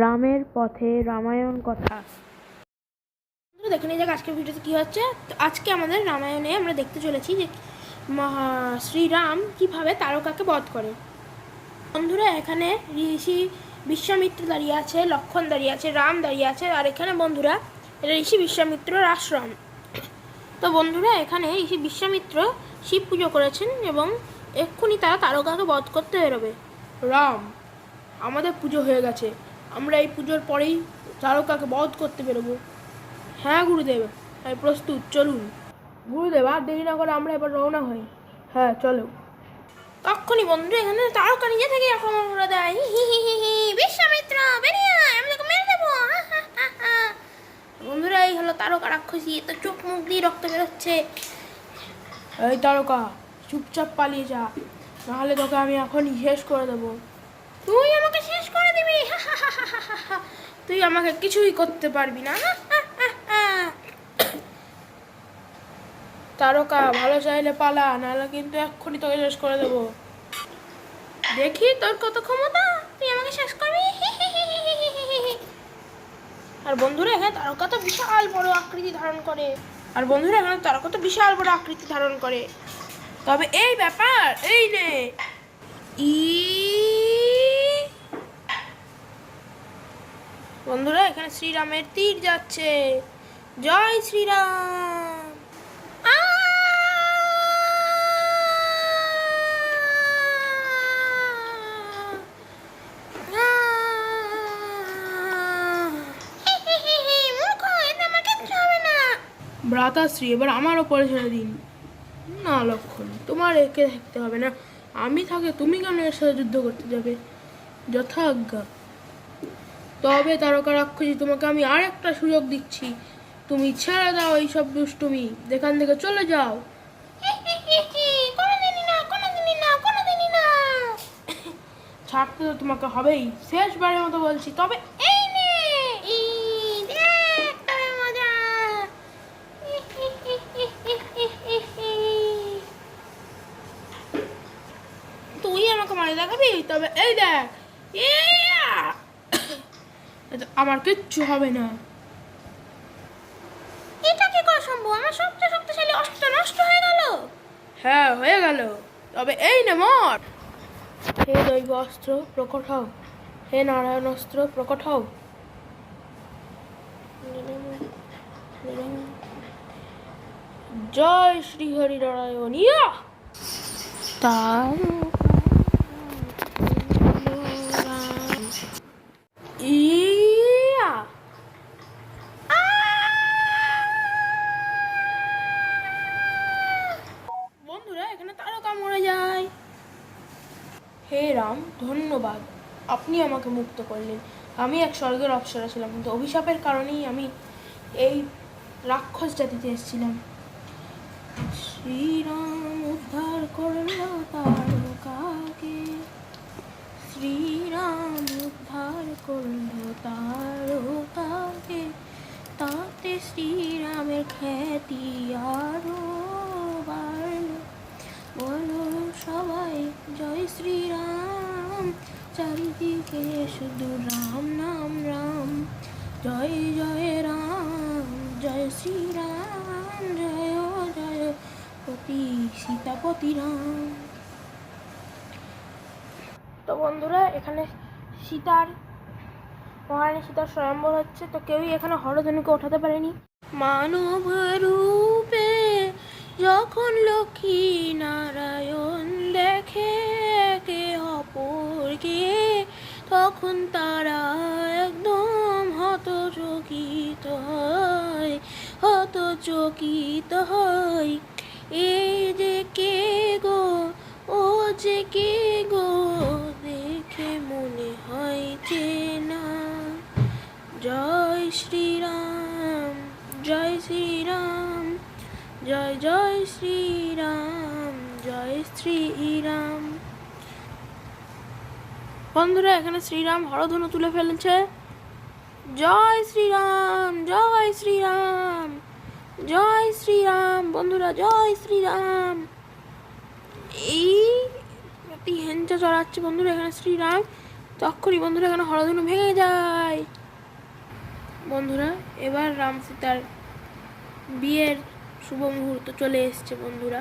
রামের পথে রামায়ণ কথা। দেখে নিয়ে যাক আজকের ভিডিওতে কী হচ্ছে। তো আজকে আমাদের রামায়ণে আমরা দেখতে চলেছি যে মহা শ্রীরাম কীভাবে তারকাকে বধ করে। বন্ধুরা, এখানে ঋষি বিশ্বামিত্র দাঁড়িয়ে আছে, লক্ষণ দাঁড়িয়ে আছে, রাম দাঁড়িয়ে আছে, আর এখানে বন্ধুরা এটা ঋষি বিশ্বামিত্রর আশ্রম। তো বন্ধুরা, এখানে ঋষি বিশ্বামিত্র শিব পুজো করেছেন এবং এক্ষুনি তারা তারকাকে বধ করতে বেরোবে। রাম, আমাদের পুজো হয়ে গেছে। আমরা এই পুজোর পরেই তারকাকে বধ করতে বেরোবো। হ্যাঁ গুরুদেব। আমি প্রস্তুত চলুন। গুরুদেব আর দেরি না করে আমরা এবার রওনা হই। হ্যাঁ চলো। তখনই বন্ধু এখানে তারকা নিজে থেকে আক্রমণ করে দেয়। হি হি হি হি বিশ্বামিত্র বেরিয়ে আমি তোকে মেরে দেবো। বন্ধুরা এই হলো তারকা রাক্ষসী। তো চোখ মুখ দিয়ে রক্ত বেরোচ্ছে। এই তারকা চুপচাপ পালিয়ে যা। নাহলে তোকে আমি এখনই শেষ করে দেবো। তুই আমাকে শেষ করে দিবি হা, হা, হা, হা, হা, হা। তুই আমাকে কিছুই করতে পারবি না। তারকা, ভালো চাইলে পালা, নাহলে কিন্তু এক্ষুনি তোকে শেষ করে দেবো। দেখি তোর কত ক্ষমতা, তুই আমাকে শেষ করবি। আর বন্ধুরা, এখানে তারকা তো বিশাল বড় আকৃতি ধারণ করে। আর বন্ধুরা, এখানে তারকা তো বিশাল বড় আকৃতি ধারণ করে। তবে এই ব্যাপার, এই নে। ই বন্ধুরা, এখানে শ্রীরামের তীর যাচ্ছে। জয় শ্রীরাম। ভ্রাতাশ্রী এবার আমার ওপরে ছেড়ে দিন। না, লক্ষণ, তোমার একে থাকতে হবে না। আমি থাকে, তুমি কেন এর সাথে যুদ্ধ করতে যাবে? যথা আজ্ঞা তবে তারকা রাক্ষসী তোমাকে আমি আর একটা সুযোগ দিচ্ছি। তুমি ছেড়ে দাও এইসব দুষ্টুমি। এখান থেকে চলে যাও। ছাড়তে তো তোমাকে হবেই। শেষবারের মতো বলছি তবে এই নে। তুই আমাকে মারি দেখাবি? তবে এই দেখ! আমার কিচ্ছু হবে না। এটা কি করে সম্ভব? আমার সবচেয়ে শক্তিশালী অস্ত্র নষ্ট হয়ে গেল। হ্যাঁ হয়ে গেল। তবে এই নে মর। হে দৈব অস্ত্র প্রকট হও। হে নারায়ণ অস্ত্র প্রকট হও। জয় শ্রী হরি নারায়ণ ইয়া তার ইয়া বন্ধুরা এখানে তারকা মরে যায় হে রাম, ধন্যবাদ। আপনি আমাকে মুক্ত করলেন। আমি এক স্বর্গের অপসরা ছিলাম, কিন্তু অভিশাপের কারণেই আমি এই রাক্ষস জাতিতে এসেছিলাম। শ্রীরাম উদ্ধার করল তার কাকে। শ্রীরাম উদ্ধার করল তারকাকে তাতে শ্রীরামের খ্যাতি আরও শুধু রাম, নাম, রাম? জয় জয় রাম, জয় শ্রীরাম, জয় জয় পতি সীতাপতি রাম। তো বন্ধুরা, এখানে সীতার, মহারানী সীতার স্বয়ম্বর হচ্ছে, তো কেউই এখানে হরধনুকে ওঠাতে পারেনি। মানব রূপে যখন লক্ষ্মী নারায়ণ তখন তারা একদম হতচকিত হয় হতচকিত হয় এই যে কে গো, ও যে কে গো, দেখে মনে হয় চেনা জয় শ্রীরাম জয় শ্রীরাম, জয় জয় শ্রীরাম জয় শ্রীরাম। বন্ধুরা, এখানে শ্রীরাম হরধনু তুলে ফেলেছে। জয় শ্রীরাম জয় শ্রীরাম জয় শ্রীরাম, বন্ধুরা, জয় শ্রীরাম। এই একটি হেঞ্চা চড়াচ্ছে বন্ধুরা, এখানে শ্রীরাম। তখনই বন্ধুরা, এখানে হরধনু ভেঙে যায়। বন্ধুরা, এবার রাম সীতার বিয়ের শুভ মুহূর্ত চলে এসছে বন্ধুরা।